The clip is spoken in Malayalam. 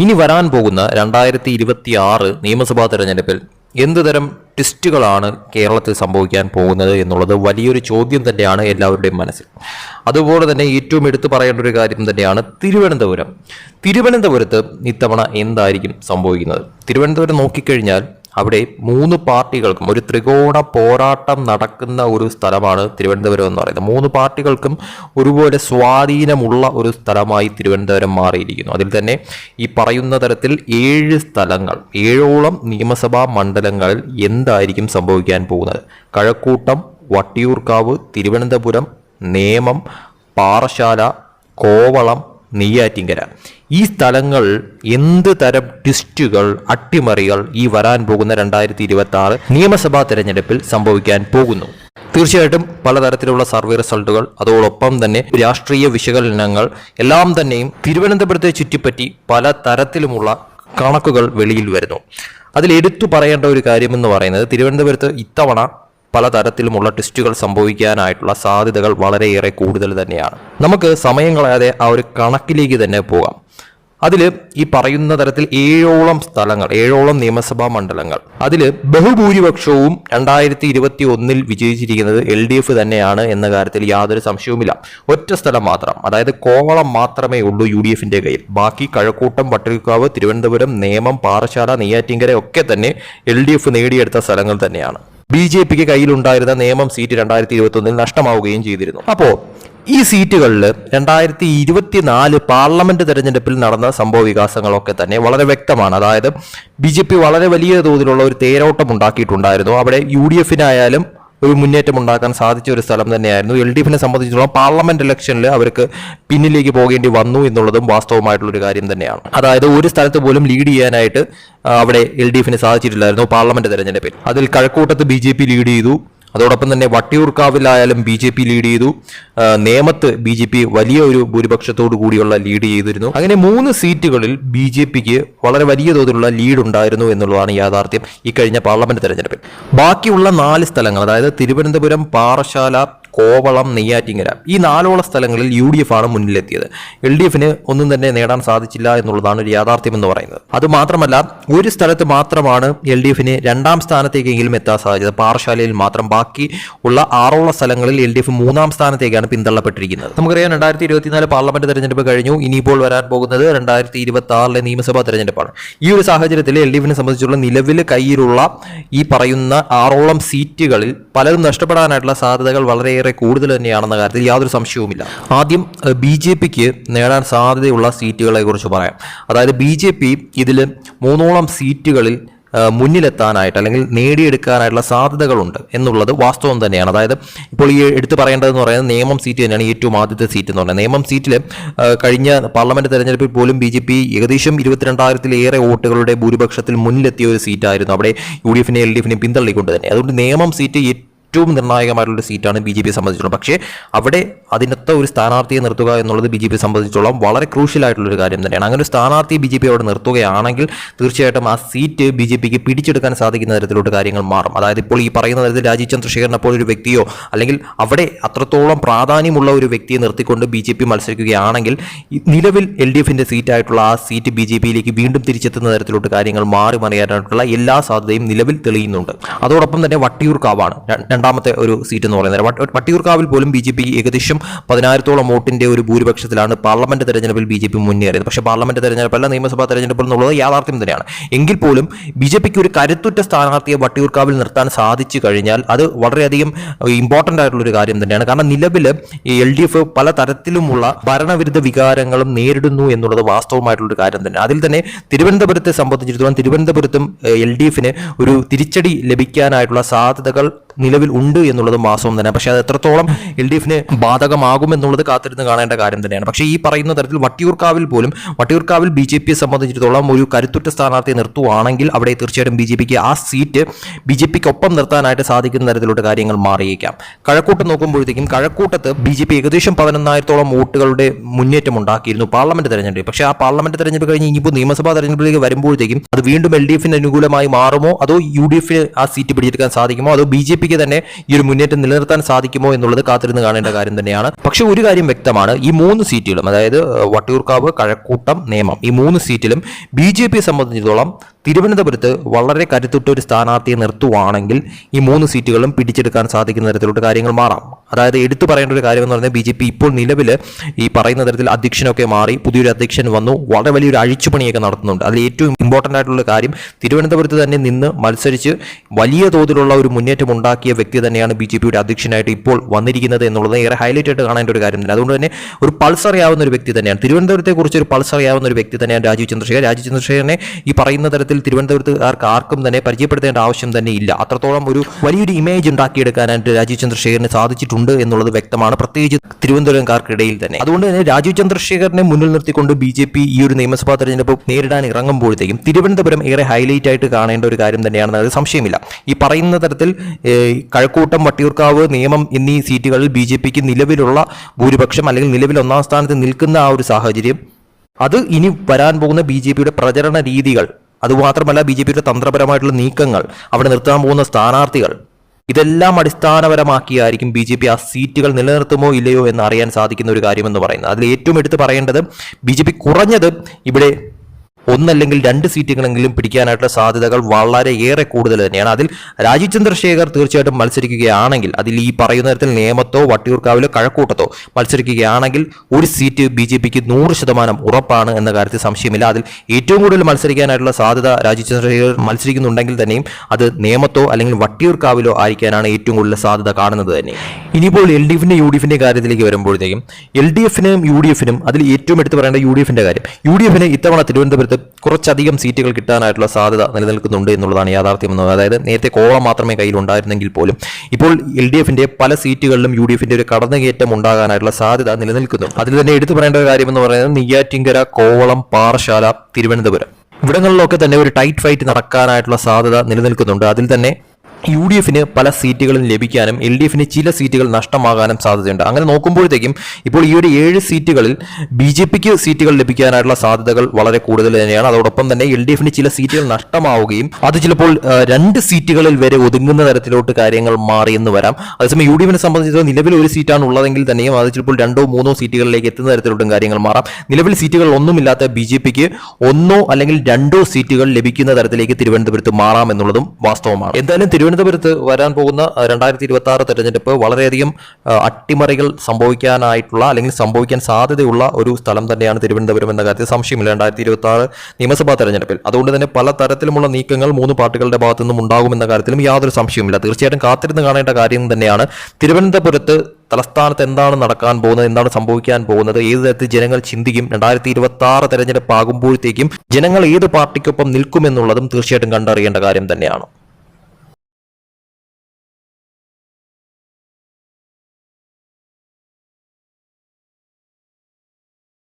ഇനി വരാൻ പോകുന്ന രണ്ടായിരത്തി ഇരുപത്തി ആറ് നിയമസഭാ തെരഞ്ഞെടുപ്പിൽ എന്തുതരം ട്വിസ്റ്റുകളാണ് കേരളത്തിൽ സംഭവിക്കാൻ പോകുന്നത് എന്നുള്ളത് വലിയൊരു ചോദ്യം തന്നെയാണ് എല്ലാവരുടെയും മനസ്സിൽ. അതുപോലെ തന്നെ ഏറ്റവും എടുത്തു പറയേണ്ട ഒരു കാര്യം തന്നെയാണ് തിരുവനന്തപുരം. തിരുവനന്തപുരത്ത് ഇത്തവണ എന്തായിരിക്കും സംഭവിക്കുന്നത്? തിരുവനന്തപുരം നോക്കിക്കഴിഞ്ഞാൽ അവിടെ മൂന്ന് പാർട്ടികൾക്കും ഒരു ത്രികോണ പോരാട്ടം നടക്കുന്ന ഒരു സ്ഥലമാണ് തിരുവനന്തപുരം എന്ന് പറയുന്നത്. മൂന്ന് പാർട്ടികൾക്കും ഒരുപോലെ സ്വാധീനമുള്ള ഒരു സ്ഥലമായി തിരുവനന്തപുരം മാറിയിരിക്കുന്നു. അതിൽ തന്നെ ഈ പറയുന്ന തരത്തിൽ ഏഴ് സ്ഥലങ്ങൾ ഏഴോളം നിയമസഭാ മണ്ഡലങ്ങളിൽ എന്തായിരിക്കും സംഭവിക്കാൻ പോകുന്നത്? കഴക്കൂട്ടം വട്ടിയൂർക്കാവ് തിരുവനന്തപുരം നേമം പാറശാല കോവളം നെയ്യാറ്റിങ്കര. ഈ സ്ഥലങ്ങൾ എന്ത് തരം ട്വിസ്റ്റുകൾ അട്ടിമറികൾ ഈ വരാൻ പോകുന്ന രണ്ടായിരത്തി ഇരുപത്തി ആറ് നിയമസഭാ തെരഞ്ഞെടുപ്പിൽ സംഭവിക്കാൻ പോകുന്നു? തീർച്ചയായിട്ടും പലതരത്തിലുള്ള സർവേ റിസൾട്ടുകൾ അതോടൊപ്പം തന്നെ രാഷ്ട്രീയ വിശകലനങ്ങൾ എല്ലാം തന്നെയും തിരുവനന്തപുരത്തെ ചുറ്റിപ്പറ്റി പല തരത്തിലുമുള്ള കണക്കുകൾ വെളിയിൽ വരുന്നു. അതിൽ എടുത്തു പറയേണ്ട ഒരു കാര്യമെന്ന് പറയുന്നത് തിരുവനന്തപുരത്ത് ഇത്തവണ പലതരത്തിലുമുള്ള ടെസ്റ്റുകൾ സംഭവിക്കാനായിട്ടുള്ള സാധ്യതകൾ വളരെയേറെ കൂടുതൽ തന്നെയാണ്. നമുക്ക് സമയം കളയാതെ ആ ഒരു കണക്കിലേക്ക് തന്നെ പോകാം. അതിൽ ഈ പറയുന്ന തരത്തിൽ ഏഴോളം സ്ഥലങ്ങൾ ഏഴോളം നിയമസഭാ മണ്ഡലങ്ങൾ. അതിൽ ബഹുഭൂരിപക്ഷവും രണ്ടായിരത്തി ഇരുപത്തി ഒന്നിൽ വിജയിച്ചിരിക്കുന്നത് എൽ ഡി എഫ് തന്നെയാണ് എന്ന കാര്യത്തിൽ യാതൊരു സംശയവുമില്ല. ഒറ്റ സ്ഥലം മാത്രം അതായത് കോവളം മാത്രമേ ഉള്ളൂ യു ഡി എഫിന്റെ കയ്യിൽ. ബാക്കി കഴക്കൂട്ടം പട്ടികക്കാവ് തിരുവനന്തപുരം നേമം പാറശാല നെയ്യാറ്റിങ്കര ഒക്കെ തന്നെ എൽ ഡി എഫ് നേടിയെടുത്ത സ്ഥലങ്ങൾ തന്നെയാണ്. ബി ജെ പിക്ക് കയ്യിലുണ്ടായിരുന്ന നിയമം സീറ്റ് രണ്ടായിരത്തി ഇരുപത്തി നഷ്ടമാവുകയും ചെയ്തിരുന്നു. അപ്പോൾ ഈ സീറ്റുകളിൽ രണ്ടായിരത്തി ഇരുപത്തിനാല് പാർലമെന്റ് തെരഞ്ഞെടുപ്പിൽ നടന്ന സംഭവ വികാസങ്ങളൊക്കെ തന്നെ വളരെ വ്യക്തമാണ്. അതായത് ബി ജെ പി വളരെ വലിയ തോതിലുള്ള ഒരു തേരോട്ടം ഉണ്ടാക്കിയിട്ടുണ്ടായിരുന്നു. അവിടെ യു ഡി എഫിനായാലും ഒരു മുന്നേറ്റം ഉണ്ടാക്കാൻ സാധിച്ച ഒരു സ്ഥലം തന്നെയായിരുന്നു. എൽ ഡി എഫിനെ സംബന്ധിച്ചിടത്തോളം പാർലമെന്റ് ഇലക്ഷനിൽ അവർക്ക് പിന്നിലേക്ക് പോകേണ്ടി വന്നു എന്നുള്ളതും വാസ്തവമായിട്ടുള്ള ഒരു കാര്യം തന്നെയാണ്. അതായത് ഒരു സ്ഥലത്ത് പോലും ലീഡ് ചെയ്യാനായിട്ട് അവിടെ എൽ ഡി എഫിന് സാധിച്ചിട്ടില്ലായിരുന്നു പാർലമെന്റ് തെരഞ്ഞെടുപ്പിൽ. അതിൽ കഴക്കൂട്ടത്ത് ബി ജെ പി ലീഡ് ചെയ്തു. അതോടൊപ്പം തന്നെ വട്ടിയൂർക്കാവിലായാലും ബി ജെ പി ലീഡ് ചെയ്തു. നേമത്ത് ബി ജെ പി വലിയ ഒരു ഭൂരിപക്ഷത്തോടു കൂടിയുള്ള ലീഡ് ചെയ്തിരുന്നു. അങ്ങനെ മൂന്ന് സീറ്റുകളിൽ ബി ജെ പിക്ക് വളരെ വലിയ തോതിലുള്ള ലീഡ് ഉണ്ടായിരുന്നു എന്നുള്ളതാണ് യാഥാർത്ഥ്യം കഴിഞ്ഞ പാർലമെന്റ് തെരഞ്ഞെടുപ്പിൽ. ബാക്കിയുള്ള നാല് സ്ഥലങ്ങൾ അതായത് തിരുവനന്തപുരം പാറശാല കോവളം നെയ്യാറ്റിങ്ങര ഈ നാലോളം സ്ഥലങ്ങളിൽ യു ഡി എഫ് ആണ് മുന്നിലെത്തിയത്. എൽ ഡി എഫിന് ഒന്നും തന്നെ നേടാൻ സാധിച്ചില്ല എന്നുള്ളതാണ് ഒരു യാഥാർത്ഥ്യം എന്ന് പറയുന്നത്. അത് മാത്രമല്ല ഒരു സ്ഥലത്ത് മാത്രമാണ് എൽ ഡി എഫിന് രണ്ടാം സ്ഥാനത്തേക്കെങ്കിലും എത്താൻ സാധിച്ചത്. പാറശാലയിൽ മാത്രം ബാക്കി ഉള്ള ആറോളം സ്ഥലങ്ങളിൽ എൽ ഡി എഫ് മൂന്നാം സ്ഥാനത്തേക്കാണ് പിന്തള്ളപ്പെട്ടിരിക്കുന്നത്. നമുക്കറിയാം രണ്ടായിരത്തി ഇരുപത്തിനാല് പാർലമെന്റ് തെരഞ്ഞെടുപ്പ് കഴിഞ്ഞു. ഇനിയിപ്പോൾ വരാൻ പോകുന്നത് രണ്ടായിരത്തി ഇരുപത്തി ആറിലെ നിയമസഭാ തെരഞ്ഞെടുപ്പാണ്. ഈ ഒരു സാഹചര്യത്തിൽ എൽ ഡി എഫിനെ സംബന്ധിച്ചുള്ള നിലവിൽ കയ്യിലുള്ള ഈ പറയുന്ന ആറോളം സീറ്റുകളിൽ പലതും നഷ്ടപ്പെടാനായിട്ടുള്ള സാധ്യതകൾ വളരെയേറെ കൂടുതൽ തന്നെയാണെന്ന കാര്യത്തിൽ യാതൊരു സംശയവുമില്ല. ആദ്യം ബി ജെ പിക്ക് നേടാൻ സാധ്യതയുള്ള സീറ്റുകളെ കുറിച്ച് പറയാം. അതായത് ബി ജെ പി ഇതിൽ മൂന്നോളം സീറ്റുകളിൽ മുന്നിലെത്താനായിട്ട് അല്ലെങ്കിൽ നേടിയെടുക്കാനായിട്ടുള്ള സാധ്യതകളുണ്ട് എന്നുള്ളത് വാസ്തവം തന്നെയാണ്. അതായത് ഇപ്പോൾ ഈ എടുത്തു പറയേണ്ടതെന്ന് പറയുന്നത് നിയമം സീറ്റ് തന്നെയാണ് ഏറ്റവും ആദ്യത്തെ സീറ്റ് എന്ന് പറയുന്നത്. നിയമം സീറ്റിൽ കഴിഞ്ഞ പാർലമെന്റ് തെരഞ്ഞെടുപ്പിൽ പോലും ബി ജെ പി ഏകദേശം ഇരുപത്തിരണ്ടായിരത്തിലേറെ വോട്ടുകളുടെ ഭൂരിപക്ഷത്തിൽ മുന്നിലെത്തിയ ഒരു സീറ്റായിരുന്നു. അവിടെ യു ഡി എഫിനെ എൽ ഡി എഫിനെ പിന്തള്ളിക്കൊണ്ട് തന്നെ. അതുകൊണ്ട് നിയമം സീറ്റ് ഏറ്റവും നിർണായകമായിട്ടുള്ള സീറ്റാണ് ബി ജെ പിയെ സംബന്ധിച്ചിടത്തോളം. പക്ഷേ അവിടെ അതിനൊത്ത ഒരു സ്ഥാനാർത്ഥിയെ നിർത്തുക എന്നുള്ളത് ബി ജെ പിയെ സംബന്ധിച്ചിടത്തോളം വളരെ ഒരു കാര്യം തന്നെയാണ്. അങ്ങനെ ഒരു സ്ഥാനാർത്ഥിയെ ബി ജെ പി അവിടെ നിർത്തുകയാണെങ്കിൽ തീർച്ചയായിട്ടും ആ സീറ്റ് ബി ജെ പിക്ക് പിടിച്ചെടുക്കാൻ സാധിക്കുന്ന തരത്തിലോട്ട് കാര്യങ്ങൾ മാറും. അതായത് ഇപ്പോൾ ഈ പറയുന്ന തരത്തിൽ രാജീവ് ചന്ദ്രശേഖരനെ പോലെ ഒരു വ്യക്തിയോ അല്ലെങ്കിൽ അവിടെ അത്രത്തോളം പ്രാധാന്യമുള്ള ഒരു വ്യക്തിയെ നിർത്തിക്കൊണ്ട് ബി ജെ പി മത്സരിക്കുകയാണെങ്കിൽ നിലവിൽ എൽ ഡി എഫിന്റെ സീറ്റായിട്ടുള്ള ആ സീറ്റ് ബി ജെ പിയിലേക്ക് വീണ്ടും തിരിച്ചെത്തുന്ന തരത്തിലോട്ട് കാര്യങ്ങൾ മാറി മറിയാനായിട്ടുള്ള എല്ലാ സാധ്യതയും നിലവിൽ തെളിയുന്നുണ്ട്. അതോടൊപ്പം തന്നെ വട്ടിയൂർക്കാവാണ്. ര- രണ്ടാമത്തെ ഒരു സീറ്റ് എന്ന് പറയുന്നത്. വട്ടിയൂർക്കാവിൽ പോലും ബി ജെ പി ഏകദേശം പതിനായിരത്തോളം വോട്ടിന്റെ ഒരു ഭൂരിപക്ഷത്തിലാണ് പാർലമെന്റ് തെരഞ്ഞെടുപ്പിൽ ബി ജെ പി മുന്നേറിയത്. പക്ഷേ പാർലമെന്റ് തെരഞ്ഞെടുപ്പല്ല നിയമസഭാ തെരഞ്ഞെടുപ്പ് എന്നുള്ളത് യാഥാർത്ഥ്യം തന്നെയാണ്. എങ്കിൽ പോലും ബി ജെ പിക്ക് ഒരു കരുത്തുറ്റ സ്ഥാനാർത്ഥിയെ വട്ടിയൂർക്കാവിൽ നിർത്താൻ സാധിച്ചു കഴിഞ്ഞാൽ അത് വളരെയധികം ഇമ്പോർട്ടന്റ് ആയിട്ടുള്ള ഒരു കാര്യം തന്നെയാണ്. കാരണം നിലവിൽ എൽ ഡി എഫ് പല തരത്തിലുമുള്ള ഭരണവിരുദ്ധ വികാരങ്ങളും നേരിടുന്നു എന്നുള്ളത് വാസ്തവമായിട്ടുള്ള ഒരു കാര്യം തന്നെ. അതിൽ തന്നെ തിരുവനന്തപുരത്തെ സംബന്ധിച്ചിടത്തോളം തിരുവനന്തപുരത്തും എൽ ഡി എഫിന് ഒരു തിരിച്ചടി ലഭിക്കാനായിട്ടുള്ള സാധ്യതകൾ നിലവിൽ ഉണ്ട് എന്നുള്ളതും വാസ്തവം തന്നെ. പക്ഷേ അത് എത്രത്തോളം എൽ ഡി എഫിന് ബാധകമാകുമെന്നുള്ളത് കാത്തിരുന്ന് കാണേണ്ട കാര്യം തന്നെയാണ്. പക്ഷേ ഈ പറയുന്ന തരത്തിൽ വട്ടിയൂർക്കാവിൽ പോലും വട്ടിയൂർക്കാവിൽ ബി ജെ പിയെ സംബന്ധിച്ചിടത്തോളം ഒരു കരുത്തുറ്റ സ്ഥാനാർത്ഥിയെ നിർത്തുവാണെങ്കിൽ അവിടെ തീർച്ചയായിട്ടും ബി ജെ പിക്ക് ആ സീറ്റ് ബി ജെ പിക്ക് ഒപ്പം നിർത്താനായിട്ട് സാധിക്കുന്ന തരത്തിലോട്ട് കാര്യങ്ങൾ മാറിയേക്കാം. കഴക്കൂട്ടം നോക്കുമ്പോഴത്തേക്കും കഴക്കൂട്ടത്ത് ബി ജെ പി ഏകദേശം പതിനൊന്നായിരത്തോളം വോട്ടുകളുടെ മുന്നേറ്റം ഉണ്ടാക്കിയിരുന്നു പാർലമെന്റ് തെരഞ്ഞെടുപ്പ് പക്ഷേ ആ പാർലമെന്റ് തെരഞ്ഞെടുപ്പ് കഴിഞ്ഞ് ഇനിയിപ്പോൾ നിയമസഭാ തെരഞ്ഞെടുപ്പിലേക്ക് വരുമ്പോഴത്തേക്കും അത് വീണ്ടും എൽ ഡി എഫിന് അനുകൂലമായി മാറുമോ? അതോ യു ഡി എഫിന് ആ സീറ്റ് പിടിച്ചെടുക്കാൻ സാധിക്കുമോ? അതോ ബി ജെ പിക്ക് തന്നെ ഈ ഒരു മുന്നേറ്റം നിലനിർത്താൻ സാധിക്കുമോ എന്നുള്ളത് കാത്തിരുന്ന് കാണേണ്ട കാര്യം തന്നെയാണ്. പക്ഷെ ഒരു കാര്യം വ്യക്തമാണ്. ഈ മൂന്ന് സീറ്റുകളും അതായത് വട്ടിയൂർക്കാവ് കഴക്കൂട്ടം നിയമം ഈ മൂന്ന് സീറ്റിലും ബി ജെ പിയെ സംബന്ധിച്ചിടത്തോളം തിരുവനന്തപുരത്ത് വളരെ കരുത്തുറ്റ ഒരു സ്ഥാനാർത്ഥിയെ നിർത്തുവാണെങ്കിൽ ഈ മൂന്ന് സീറ്റുകളും പിടിച്ചെടുക്കാൻ സാധിക്കുന്ന തരത്തിലോട്ട് കാര്യങ്ങൾ മാറാം. അതായത് എടുത്തു പറയേണ്ട ഒരു കാര്യം എന്ന് പറഞ്ഞാൽ ബി ജെ പി ഇപ്പോൾ നിലവിൽ ഈ പറയുന്ന തരത്തിൽ അധ്യക്ഷനൊക്കെ മാറി പുതിയൊരു അധ്യക്ഷൻ വന്നു. വളരെ വലിയൊരു അഴിച്ചുപണിയൊക്കെ നടത്തുന്നുണ്ട്. അതിൽ ഏറ്റവും ഇമ്പോർട്ടന്റ് ആയിട്ടുള്ള കാര്യം തിരുവനന്തപുരത്ത് തന്നെ നിന്ന് മത്സരിച്ച് വലിയ തോതിലുള്ള ഒരു മുന്നേറ്റം ഉണ്ടാക്കിയ വ്യക്തി തന്നെയാണ് ബി ജെ പിയുടെ അധ്യക്ഷനായിട്ട് ഇപ്പോൾ വന്നിരിക്കുന്നത് എന്നുള്ളത് ഏറെ ഹൈലൈറ്റ് ആയിട്ട് കാണേണ്ട ഒരു കാര്യം തന്നെ അതുകൊണ്ട് തന്നെ ഒരു പൾസ് അറിയാവുന്ന ഒരു വ്യക്തി തന്നെയാണ്. തിരുവനന്തപുരത്തെക്കുറിച്ച് ഒരു പൾസ് അറിയാവുന്ന ഒരു വ്യക്തി തന്നെയാണ് രാജീവ് ചന്ദ്രശേഖർ. രാജീവ് ചന്ദ്രശേഖരനെ ഈ പറയുന്ന തരത്തിൽ തിരുവനന്തപുരത്തുകാർക്ക് ആർക്കും തന്നെ പരിചയപ്പെടുത്തേണ്ട ആവശ്യം തന്നെ ഇല്ല. അത്രത്തോളം ഒരു വലിയൊരു ഇമേജ് ഉണ്ടാക്കിയെടുക്കാനായിട്ട് രാജീവ് ചന്ദ്രശേഖരന് സാധിച്ചിട്ടുണ്ട്. എന്നുള്ളത് വ്യക്തമാണ്. പ്രത്യേകിച്ച് തിരുവനന്തപുരംകാർക്കിടയിൽ തന്നെ. അതുകൊണ്ട് തന്നെ രാജീവ് ചന്ദ്രശേഖരനെ മുന്നിൽ നിർത്തിക്കൊണ്ട് ബി ജെ പി ഈ ഒരു നിയമസഭാ തെരഞ്ഞെടുപ്പ് നേരിടാൻ ഇറങ്ങുമ്പോഴത്തേക്കും തിരുവനന്തപുരം ഏറെ ഹൈലൈറ്റ് ആയിട്ട് കാണേണ്ട ഒരു കാര്യം തന്നെയാണെന്ന് അത് സംശയമില്ല. ഈ പറയുന്ന തരത്തിൽ കഴക്കൂട്ടം വട്ടിയൂർക്കാവ് നിയമം എന്നീ സീറ്റുകളിൽ ബി ജെ പിക്ക് നിലവിലുള്ള ഭൂരിപക്ഷം അല്ലെങ്കിൽ നിലവിൽ ഒന്നാം സ്ഥാനത്ത് നിൽക്കുന്ന ആ ഒരു സാഹചര്യം അത് ഇനി വരാൻ പോകുന്ന ബി ജെ പിയുടെ പ്രചരണ രീതികൾ അതുമാത്രമല്ല ബി ജെ പിയുടെ തന്ത്രപരമായിട്ടുള്ള നീക്കങ്ങൾ അവിടെ നിർത്താൻ പോകുന്ന സ്ഥാനാർത്ഥികൾ ഇതെല്ലാം അടിസ്ഥാനപരമാക്കിയായിരിക്കും ബി ജെ പി ആ സീറ്റുകൾ നിലനിർത്തുമോ ഇല്ലയോ എന്ന് അറിയാൻ സാധിക്കുന്ന ഒരു കാര്യമെന്ന് പറയുന്നത്. അതിൽ ഏറ്റവും എടുത്ത് പറയേണ്ടത് ബി ജെ പി കുറഞ്ഞത് ഇവിടെ ഒന്നല്ലെങ്കിൽ രണ്ട് സീറ്റുകളെങ്കിലും പിടിക്കാനായിട്ടുള്ള സാധ്യതകൾ വളരെ ഏറെ കൂടുതൽ തന്നെയാണ്. അതിൽ രാജീവ് ചന്ദ്രശേഖർ തീർച്ചയായിട്ടും മത്സരിക്കുകയാണെങ്കിൽ അതിൽ ഈ പറയുന്ന തരത്തിൽ നേമത്തോ വട്ടിയൂർക്കാവിലോ കഴക്കൂട്ടത്തോ മത്സരിക്കുകയാണെങ്കിൽ ഒരു സീറ്റ് ബി ജെ പിക്ക് നൂറ് ശതമാനം ഉറപ്പാണ് എന്ന കാര്യത്തിൽ സംശയമില്ല. അതിൽ ഏറ്റവും കൂടുതൽ മത്സരിക്കാനായിട്ടുള്ള സാധ്യത രാജീവ് ചന്ദ്രശേഖർ മത്സരിക്കുന്നുണ്ടെങ്കിൽ തന്നെയും അത് നേമത്തോ അല്ലെങ്കിൽ വട്ടിയൂർക്കാവിലോ ആയിരിക്കാനാണ് ഏറ്റവും കൂടുതൽ സാധ്യത കാണുന്നത് തന്നെ ഇനിയിപ്പോൾ എൽ ഡി എഫിന്റെ യു ഡി എഫിന്റെ കാര്യത്തിലേക്ക് വരുമ്പോഴത്തേക്കും എൽ ഡി എഫിനും യു ഡി എഫിനും അതിൽ ഏറ്റവും എടുത്ത് പറയേണ്ട യു ഡി എഫിന്റെ കാര്യം. യു ഡി എഫിന് ഇത്തവണ തിരുവനന്തപുരത്ത് കുറച്ചധികം സീറ്റുകൾ കിട്ടാനായിട്ടുള്ള സാധ്യത നിലനിൽക്കുന്നുണ്ട് എന്നുള്ളതാണ് യാഥാർത്ഥ്യം എന്ന് അതായത് നേരത്തെ കോളം മാത്രമേ കയ്യിലുണ്ടായിരുന്നെങ്കിൽ പോലും ഇപ്പോൾ എൽ ഡി എഫിന്റെ പല സീറ്റുകളിലും യു ഡി എഫിന്റെ ഒരു കടന്നുകയറ്റം ഉണ്ടാകാനായിട്ടുള്ള സാധ്യത നിലനിൽക്കുന്നു. അതിൽ തന്നെ എടുത്തു പറയേണ്ട ഒരു കാര്യം എന്ന് പറയുന്നത് നെയ്യാറ്റിങ്കര കോവളം പാറശാല തിരുവനന്തപുരം. ഇവിടങ്ങളിലൊക്കെ തന്നെ ഒരു ടൈറ്റ് ഫൈറ്റ് നടക്കാനായിട്ടുള്ള സാധ്യത നിലനിൽക്കുന്നുണ്ട്. അതിൽ തന്നെ യു ഡി എഫിന് പല സീറ്റുകളും ലഭിക്കാനും എൽ ഡി എഫിന് ചില സീറ്റുകൾ നഷ്ടമാകാനും സാധ്യതയുണ്ട്. അങ്ങനെ നോക്കുമ്പോഴത്തേക്കും ഇപ്പോൾ ഈ ഒരു ഏഴ് സീറ്റുകളിൽ ബി ജെ പിക്ക് സീറ്റുകൾ ലഭിക്കാനായിട്ടുള്ള സാധ്യതകൾ വളരെ കൂടുതൽ തന്നെയാണ്. അതോടൊപ്പം തന്നെ എൽ ഡി എഫിന് ചില സീറ്റുകൾ നഷ്ടമാവുകയും അത് ചിലപ്പോൾ രണ്ട് സീറ്റുകളിൽ വരെ ഒതുങ്ങുന്ന തരത്തിലോട്ട് കാര്യങ്ങൾ മാറിയെന്ന് വരാം. അതേസമയം യു ഡി എഫിനെ സംബന്ധിച്ചിടത്തോളം നിലവിൽ ഒരു സീറ്റാണ് ഉള്ളതെങ്കിൽ തന്നെയും അത് ചിലപ്പോൾ രണ്ടോ മൂന്നോ സീറ്റുകളിലേക്ക് എത്തുന്ന തരത്തിലോട്ടും കാര്യങ്ങൾ മാറാം. നിലവിൽ സീറ്റുകൾ ഒന്നുമില്ലാത്ത ബി ജെ പിക്ക് ഒന്നോ അല്ലെങ്കിൽ രണ്ടോ സീറ്റുകൾ ലഭിക്കുന്ന തരത്തിലേക്ക് തിരുവനന്തപുരത്ത് മാറാം എന്നുള്ളതും വാസ്തവമാണ്. എന്തായാലും തിരുവനന്തപുരത്ത് വരാൻ പോകുന്ന രണ്ടായിരത്തി ഇരുപത്തി ആറ് തെരഞ്ഞെടുപ്പ് വളരെയധികം അട്ടിമറികൾ സംഭവിക്കാനായിട്ടുള്ള അല്ലെങ്കിൽ സംഭവിക്കാൻ സാധ്യതയുള്ള ഒരു സ്ഥലം തന്നെയാണ് തിരുവനന്തപുരം എന്ന കാര്യത്തിൽ സംശയമില്ല. രണ്ടായിരത്തി ഇരുപത്തി ആറ് നിയമസഭാ തെരഞ്ഞെടുപ്പിൽ. അതുകൊണ്ട് തന്നെ പല തരത്തിലുമുള്ള നീക്കങ്ങൾ മൂന്ന് പാർട്ടികളുടെ ഭാഗത്തു നിന്നും ഉണ്ടാകുമെന്ന കാര്യത്തിലും യാതൊരു സംശയമില്ല തീർച്ചയായിട്ടും കാത്തിരുന്ന് കാണേണ്ട കാര്യം തന്നെയാണ് തിരുവനന്തപുരത്ത് തലസ്ഥാനത്ത് എന്താണ് നടക്കാൻ പോകുന്നത് എന്താണ് സംഭവിക്കാൻ പോകുന്നത് ഏത് തരത്തിൽ ജനങ്ങൾ ചിന്തിക്കും രണ്ടായിരത്തി ഇരുപത്തി ആറ് തെരഞ്ഞെടുപ്പ് ആകുമ്പോഴത്തേക്കും ജനങ്ങൾ ഏത് പാർട്ടിക്കൊപ്പം നിൽക്കുമെന്നുള്ളതും തീർച്ചയായിട്ടും കണ്ടറിയേണ്ട കാര്യം തന്നെയാണ്.